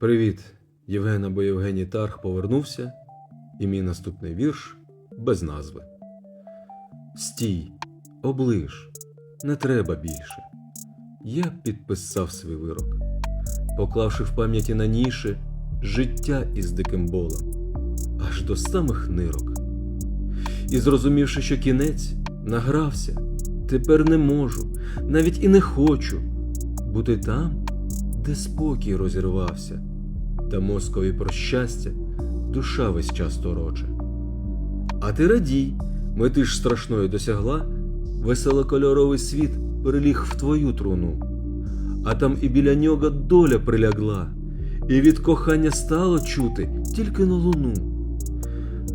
Привіт, Євген або Євгеній Тарх повернувся, і мій наступний вірш без назви. Стій, оближ, не треба більше. Я підписав свій вирок, поклавши в пам'яті на ніші життя із диким болем, аж до самих нирок. І зрозумівши, що кінець награвся, тепер не можу, навіть і не хочу бути там, де спокій розірвався, та мозкові про щастя душа весь час тороче. А ти радій, мети ж страшної досягла, веселокольоровий світ переліг в твою труну, а там і біля нього доля прилягла, і від кохання стало чути тільки на луну.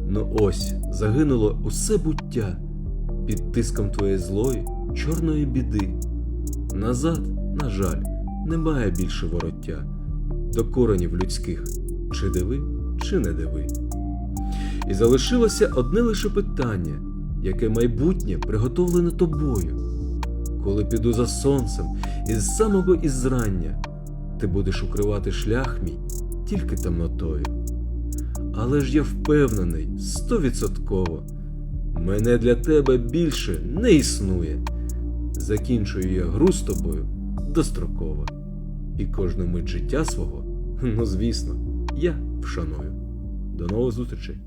Ну ось загинуло усе буття під тиском твоєї злої, чорної біди. Назад, на жаль, немає більше вороття до коренів людських, чи диви, чи не диви. І залишилося одне лише питання, яке майбутнє приготовлене тобою. Коли піду за сонцем із самого ізрання, ти будеш укривати шлях мій тільки темнотою. Але ж я впевнений стовідсотково, мене для тебе більше не існує. Закінчую я гру з тобою достроково. І кожну мить життя свого, ну звісно, я вшаную. До нових зустрічей!